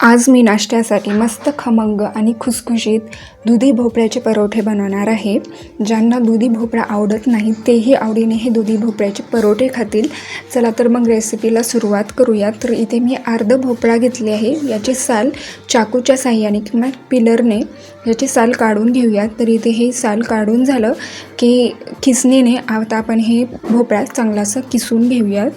आज मी नाश्त्यासाठी मस्त खमंग आणि खुसखुशीत दुधी भोपळ्याचे परोठे बनवणार आहे. ज्यांना दुधी भोपळा आवडत नाही तेही आवडीने हे दुधी भोपळ्याचे परोठे खातील. चला तर मग रेसिपीला सुरुवात करूया. तर इथे मी अर्ध भोपळा घेतली आहे. याची साल चाकूच्या साह्याने किंवा पिलरने याची साल काढून घेऊयात तर इथे हे साल काढून झालं की खिसणीने आता आपण हे भोपळा चांगलासा किसून घेऊयात.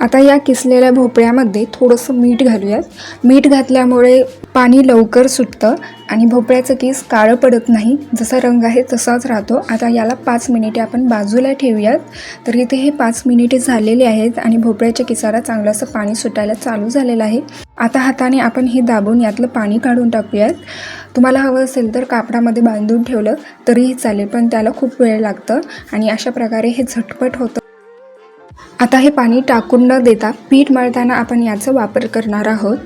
आता या किसलेल्या भोपळ्यामध्ये थोडंसं मीठ घालूयात. मीठ घातल्यामुळे पाणी लवकर सुटतं आणि भोपळ्याचं केस काळं पडत नाही. जसा रंग आहे तसाच राहतो. आता याला पाच मिनिटे आपण बाजूला ठेवूयात. तर इथे हे पाच मिनिटे झालेले आहेत आणि भोपळ्याच्या केसाला चांगलंसं पाणी सुटायला चालू झालेलं आहे. आता हाताने आपण हे दाबून यातलं पाणी काढून टाकूयात. तुम्हाला हवं असेल तर कापडामध्ये बांधून ठेवलं तरीही चालेल पण त्याला खूप वेळ लागतं आणि अशा प्रकारे हे झटपट होतं. आता हे पाणी टाकून न देता पीठ मळताना आपण याचा वापर करणार आहोत.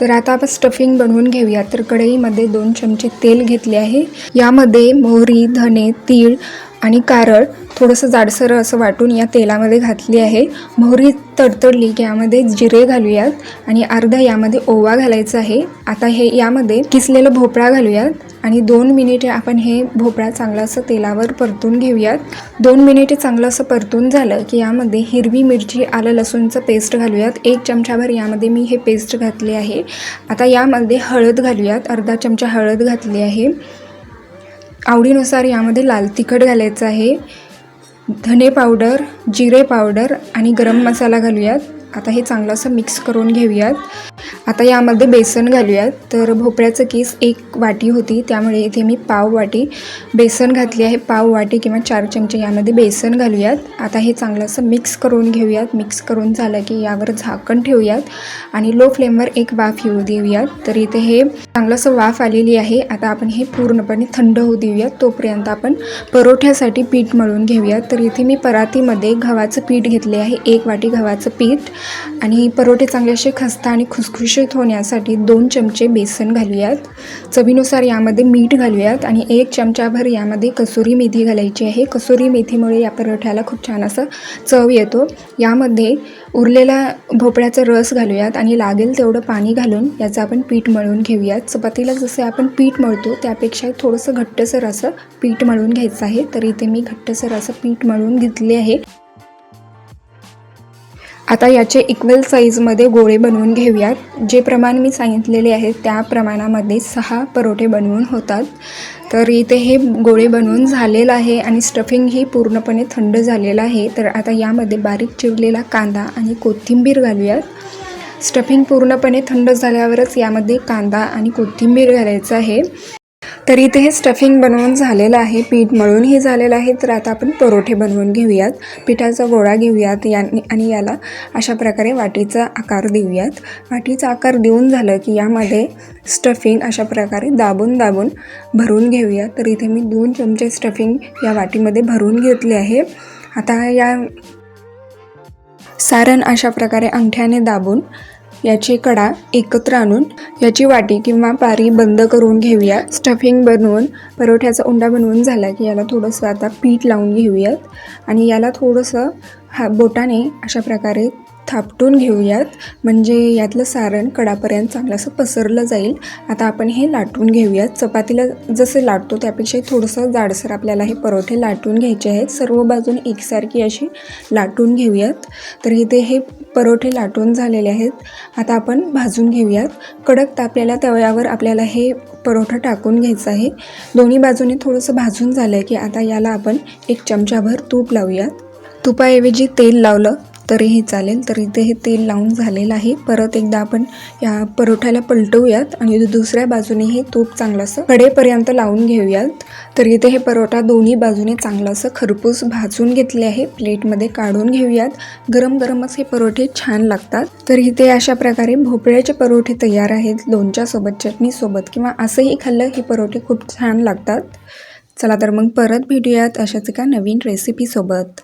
तर आता आपण स्टफिंग बनवून घेऊया. तर कढईमध्ये दोन चमचे तेल घेतले आहे. यामध्ये मोहरी धने तीळ आणि कारळ थोडंसं जाडसर असं वाटून या तेलामध्ये घातली आहे. मोहरी तडतडली की यामध्ये जिरे घालूयात आणि अर्धा यामध्ये ओवा घालायचा आहे. आता हे यामध्ये किसलेलं भोपळा घालूयात. आणि दोन मिनिटे आपण हे भोपळा चांगलं असं तेलावर परतून घेऊयात. दोन मिनिटे चांगलं असं परतून झालं की यामध्ये हिरवी मिरची आलं लसूणचं पेस्ट घालूयात. एक चमचाभर यामध्ये मी हे पेस्ट घातले आहे. आता यामध्ये हळद घालूयात. अर्धा चमचा हळद घातली आहे. आवडीनुसार यामध्ये लाल तिखट घालायचं आहे. धने पावडर जिरे पावडर आणि गरम मसाला घालूयात. आता हे चांगलं असं मिक्स करून घेऊयात. आता यामध्ये बेसन घालूयात. तर भोपळ्याचं केस एक वाटी होती त्यामुळे इथे मी पाव वाटी बेसन घातली आहे पाव वाटी किंवा चार चमचे यामध्ये बेसन घालूयात. आता हे चांगलं असं मिक्स करून घेऊयात. मिक्स करून झालं की यावर झाकण ठेवूयात आणि लो फ्लेमवर एक वाफ येऊ देऊयात. तर इथे हे चांगलं असं वाफ आलेली आहे. आता आपण हे पूर्णपणे थंड होऊ देऊयात. तोपर्यंत आपण परोठ्यासाठी पीठ मळून घेऊयात. तर इथे मी परातीमध्ये गव्हाचं पीठ घेतले आहे. एक वाटी गव्हाचं पीठ. आणि परोठे चांगले असे खस्ता आणि खुसखुशीत होण्यासाठी दोन चमचे बेसन घालूयात. चवीनुसार यामध्ये मीठ घालूयात आणि एक चमचाभर यामध्ये कसुरी मेथी घालायची आहे. कसुरी मेथीमुळे या परोठ्याला खूप छान असं चव येतो. यामध्ये उरलेला भोपळ्याचा रस घालूयात आणि लागेल तेवढं पाणी घालून याचं आपण पीठ मळून घेऊयात. चपातीला जसे आपण पीठ मळतो त्यापेक्षा थोडंसं घट्टसर असं पीठ मळून घ्यायचं आहे. तर इथे मी घट्टसर असं पीठ मळून घेतले आहे. आता याचे इक्वल साईजमध्ये गोळे बनवून घेऊयात. जे प्रमाण मी सांगितलेले आहे त्या प्रमाणामध्ये सहा परोठे बनवून होतात. तर इथे हे गोळे बनवून झालेलं आहे आणि स्टफिंगही पूर्णपणे थंड झालेलं आहे. तर आता यामध्ये बारीक चिरलेला कांदा आणि कोथिंबीर घालूयात. स्टफिंग पूर्णपणे थंड झाल्यावरच यामध्ये कांदा आणि कोथिंबीर घालायचं आहे. तर इथे हे स्टफिंग बनवून झालेलं आहे पीठ मळूनही झालेलं आहे. तर आता आपण परोठे बनवून घेऊयात. पिठाचा गोळा घेऊयात या आणि याला अशा प्रकारे वाटीचा आकार देऊयात. वाटीचा आकार देऊन झालं की यामध्ये स्टफिंग अशा प्रकारे दाबून दाबून भरून घेऊया तर इथे मी दोन चमचे स्टफिंग या वाटीमध्ये भरून घेतले आहे. आता या सारण अशा प्रकारे अंगठ्याने दाबून याची कडा एकत्र आणून याची वाटी किंवा पारी बंद करून घेऊया. स्टफिंग बनवून परोठ्याचा उंडा बनवून झाला की याला थोडंसं आता पीठ लावून घेऊयात. आणि याला थोडंसं हा बोटाने अशा प्रकारे थापटून घेऊयात. म्हणजे यातलं सारण कडापर्यंत चांगलं असं पसरलं जाईल. आता आपण हे लाटून घेऊयात. चपातीला जसं लाटतो त्यापेक्षा थोडंसं जाडसर आपल्याला हे परोठे लाटून घ्यायचे आहेत. सर्व बाजूने एकसारखी अशी लाटून घेऊयात. तर इथे हे परोठे लाटून झालेले आहेत. आता आपण भाजून घेऊयात. कडक तापलेल्या तव्यावर आपल्याला हे परोठा टाकून घ्यायचं आहे. दोन्ही बाजूने थोडंसं भाजून झालं आहे की आता याला आपण एक चमचाभर तूप लावूयात. तुपाऐवजी तेल लावलं तरीही चालेल. तर इथे हे तेल लावून झालेलं आहे. परत एकदा आपण या परोठ्याला पलटवूयात आणि दुसऱ्या बाजूने हे तूप चांगलं असं कडेपर्यंत लावून घेऊयात. तर इथे हे परोठा दोन्ही बाजूने चांगलं असं खरपूस भाजून घेतले आहे. प्लेटमध्ये काढून घेऊयात. गरम गरमच हे परोठे छान लागतात. तर इथे अशा प्रकारे भोपळ्याचे परोठे तयार आहेत. लोणच्यासोबत चटणीसोबत किंवा असंही खाल्लं हे परोठे खूप छान लागतात. चला तर मग परत भेटूयात अशाच एका नवीन रेसिपीसोबत